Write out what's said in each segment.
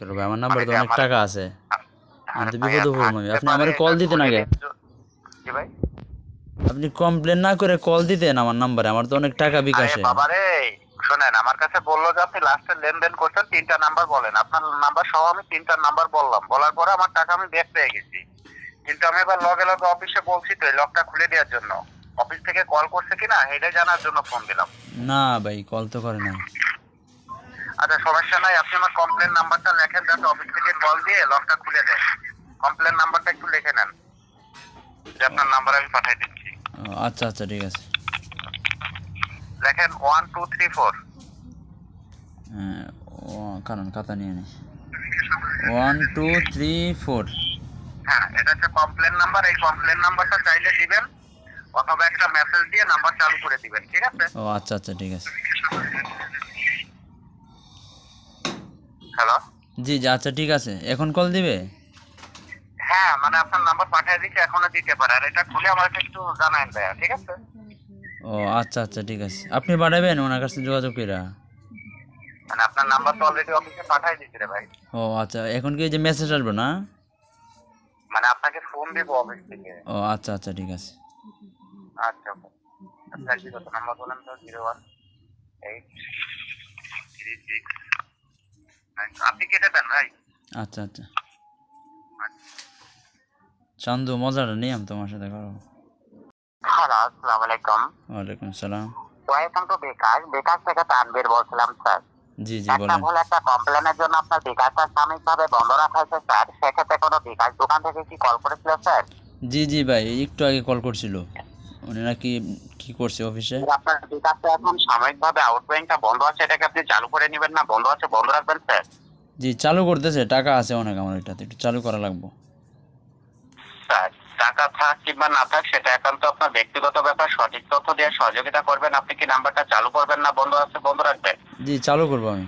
করবে। আমার নাম্বারে তো মানে অনেক টাকা আছে। আমি তো বিপদে আর আমি। আপনি আমারে কল দিতেন আগে। কি ভাই? আপনি কমপ্লেন না করে কল দিতেন আমার নাম্বারে আমার তো অনেক টাকা বিকাশে। বাবা রে শোনেন আমার কাছে বলল যে আপনি লাস্টে লেনদেন করছেন তিনটা নাম্বার বলেন। আপনার নাম্বার সহ আমি তিনটা নাম্বার বললাম। বলার পরে আমার টাকা আমি ব্যাক পেয়ে গেছি। কিন্তু আমি এবার লগে লগে অফিসে বলছি তো এই লকটা খুলে দেওয়ার জন্য। অফিস থেকে কল করছে কিনা এটা জানার জন্য ফোন দিলাম। না ভাই কল তো করে নাই। আচ্ছা সমস্যা নাই আপনি আমার কমপ্লেন নাম্বারটা লেখেন যাতে অফিস থেকে কল দিয়ে লকটা খুলে দেয় কমপ্লেন নাম্বারটা একটু লিখে নেন যে আপনার নাম্বার আমি পাঠিয়ে দিচ্ছি। আচ্ছা আচ্ছা ঠিক আছে। লেখেন ওয়ান টু থ্রি ফোর ও কারণ খাতা নিয়ে নি। ওয়ান টু থ্রি ফোর হ্যাঁ এটা হচ্ছে কমপ্লেন নাম্বার এই কমপ্লেন নাম্বারটা চাইলে দিবেন অথবা একটা মেসেজ দিয়ে নাম্বার চালু করে দিবেন ঠিক আছে? ও আচ্ছা আচ্ছা ঠিক আছে। হ্যালো? জি জি আচ্ছা ঠিক আছে। এখন কল দিবে? হ্যাঁ মানে আপনার নাম্বার পাঠিয়ে দিচ্ছি এখনও দিতে পারে। আর এটা খুলে আমাকে একটু জানাবেন ভাইয়া ঠিক আছে? ও আচ্ছা আচ্ছা ঠিক আছে। আপনি পাঠাবেন ওনার কাছে যোগাযোগ কইরা? মানে আপনার নাম্বার তো অলরেডি অফিসে পাঠিয়ে দিচ্ছি রে ভাই। ও আচ্ছা এখন কি এই যে মেসেজ আসবে না? মানে আপনাকে ফোন দিব অফিস থেকে। ও আচ্ছা আচ্ছা ঠিক আছে। আচ্ছা আচ্ছা কি কত নাম্বার বলেন তো zero one eight three six আপনি কেটে দেন ভাই? আচ্ছা আচ্ছা। চান্দু মজাটা নেই আমি তোমার সাথে করো হ্যালো আসসালামু আলাইকুম। ওয়ালাইকুম সালাম। ওয়েলকাম টু বিকাশ। বিকাশ থেকে তানবীর বলছিলাম স্যার। জি জি একটা বলেন। ভুল একটা কমপ্লেনের জন্য আপনার বিকাশটা সাময়িকভাবে বন্ধ রাখা হয়েছে স্যার। সেক্ষেত্রে কোনো বিকাশ দোকান থেকে কি কল করেছিল স্যার? জি জি ভাই একটু আগে কল করছিল। উনি নাকি কি করছে অফিসে আপনার বিকাশটা এখন সাময়িকভাবে আউটগোয়িংটা বন্ধ আছে এটাকে আপনি চালু করে নেবেন না। বন্ধ আছে বন্ধ রাখবেন স্যার। জি চালু করতেছে টাকা আছে অনেক আমার এটাতে একটু চালু করা লাগবো। স্যার টাকা থাক কিংবা না থাক সেটা একান্ত আপনার ব্যক্তিগত ব্যাপার সঠিক তথ্য দিয়ে সহযোগিতা করবেন। আপনি কি নাম্বারটা চালু করবেন না বন্ধ আছে বন্ধ রাখবেন? জি চালু করব আমি।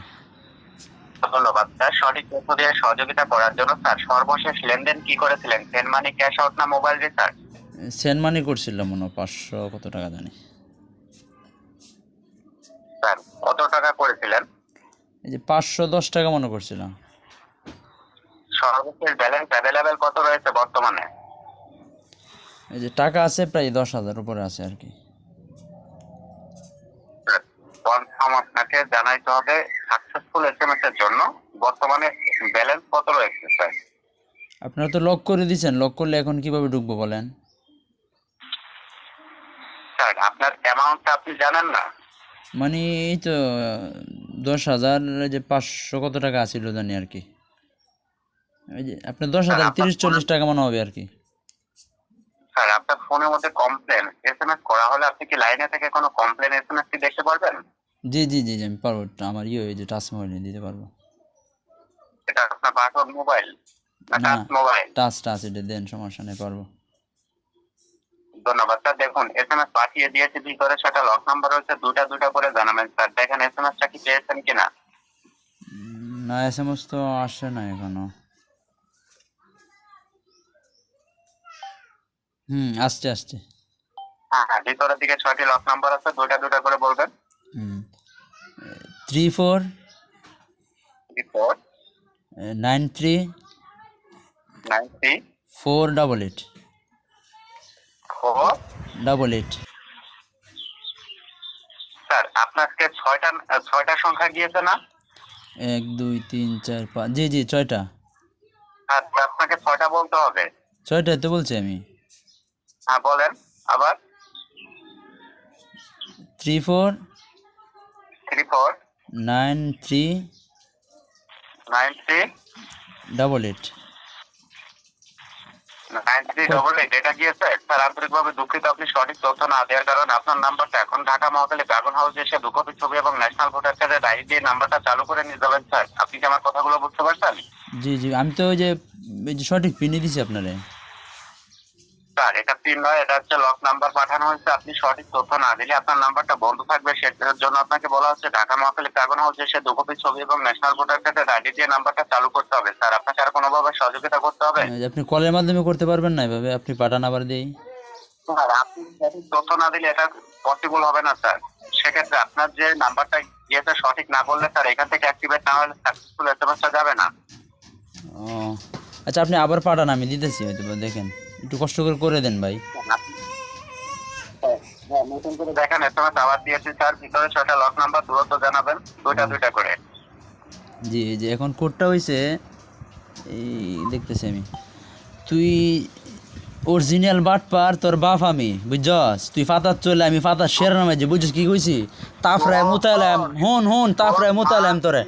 ধন্যবাদ স্যার। সঠিক তথ্য দিয়ে সহযোগিতা করার জন্য স্যার সর্বশেষ লেনদেন কি করেছিলেন? সেন্ড মানি ক্যাশ আউট না মোবাইল রিচার্জ সেন্ড মানি করছিলাম মনে পাঁচশো কত টাকা জানি। কত টাকা করেছিলেন? এই যে পাঁচশো দশ টাকা মনে করছিলাম। সর্বশেষ ব্যালেন্স অ্যাভেলেবেল কত রয়েছে বর্তমানে? এই যে টাকা আছে প্রায় দশ হাজার উপরে আছে আর কি। কনফার্ম আপনাকে জানাইতে হবে সাকসেসফুল এসএমএস এর জন্য। বর্তমানে ব্যালেন্স কত রয়েছে স্যার? আপনারা তো লক করে দিয়েছেন লক করলে এখন কীভাবে ঢুকবো বলেন? আপনার অ্যামাউন্টটা আপনি জানেন না? মানে এই তো দশ হাজার যে পাঁচশো কত টাকা আছিল জানি আর কি। এই যে আপনার দশ হাজার তিরিশ চল্লিশ টাকা মনে হবে আর কি। স্যার আপনার ফোনের মধ্যে কমপ্লেন এসএমএস করা হলে আপনি কি লাইনে থেকে কোনো কমপ্লেন এসএমএস কি দেখতে পারবেন? জি জি জি আমি পারব আমার ইয়ে ওই যে টাচ মোবাইল দিতে পারব। এটা আপনার বাটন মোবাইল না। টাচ মোবাইল টাচ টাচ এটা দেন সমস্যা নেই পারব। ধন্যবাদ। স্যার দেখুন এসএমএস পাঠিয়ে দিয়েছি ভিতরে সেটা লক নাম্বার হচ্ছে দুটা দুটা করে জানাবেন। স্যার দেখেন এসএমএসটা কি পেয়েছেন কিনা? না এস এম এস তো আসে না এখনও। হুম আসছে আসছে। হ্যাঁ হ্যাঁ ভিতরের দিকে ছয়টি লক নাম্বার আছে দুটা দুটা করে বলবেন। হুম three four three four nine three nine three four double eight four double eight sir আপনাকে ছয়টা ছয়টা সংখ্যা গিয়েছে না? এক দুই তিন চার পাঁচ জি জি ছয়টা। হ্যাঁ আপনাকে ছয়টা বলতে হবে। ছয়টাই তো বলছি আমি। হ্যাঁ বলেন আবার। Three four three four nine three nine three double eight nine double eight এটা কি স্যার, আন্তরিকভাবে দুঃখিত আপনি সঠিক তথ্য না দেওয়ার কারণে আপনার নাম্বারটা এখন ঢাকা মহাকালী ড্রাগন হাউস এসে দু কপি ছবি এবং ন্যাশনাল ভোটার কার্ডের আইডি দিয়ে নাম্বারটা চালু করে নিয়ে যাবেন, স্যার। আপনি কি আমার কথাগুলো বুঝতে পারছেন? জি জি। আমি তো ওই যে সঠিক পিনে দিছি আপনারে। স্যার এটা পিন নয় এটা হচ্ছে লক নাম্বার পাঠানো হয়েছে আপনি সঠিক তথ্য না দিলে আপনার নাম্বারটা বন্ধ থাকবে। সেটার জন্য আপনাকে বলা হচ্ছে ঢাকা মহাকালী ড্রাগন হাউস এসে দু কপি ছবি এবং ন্যাশনাল ভোটার কার্ডের আইডি দিয়ে নাম্বারটা চালু করতে হবে। স্যার আপনাকে আর কোনোভাবে সহযোগিতা করতে হবে? আপনি কলের মাধ্যমে করতে পারবেন না এভাবে আপনি পাঠান আবার দিই স্যার আপনি সঠিক তথ্য না দিলে এটা পসিবল হবে না স্যার। সেক্ষেত্রে আপনার যে নাম্বারটা ইয়েতে সঠিক না বললে স্যার এখান থেকে অ্যাক্টিভেট না হলে সাকসেসফুল এসএমএসটা যাবে না। আচ্ছা আপনি আবার পাঠান আমি দিতেছি হয়তো দেখেন। একটু কষ্ট করে করে দেন ভাই। হ্যাঁ, নতুন করে দেখেন এসএমএস আবার দিয়েছি স্যার ভিতরে ছয়টা লক নাম্বার দূরত্ব জানাবেন দুইটা দুইটা করে। জি যে এখন কোডটা এই দেখতেছি আমি। তুই অরিজিনাল বাট পার তোর বাপ আমি বুঝছস? তুই ফাতার চলে আমি ফাতার শের নামে যে বুঝছিস কি কইছি? তাফরায় মুতালাম হন হন তাফরায় মুতালাম তোরে।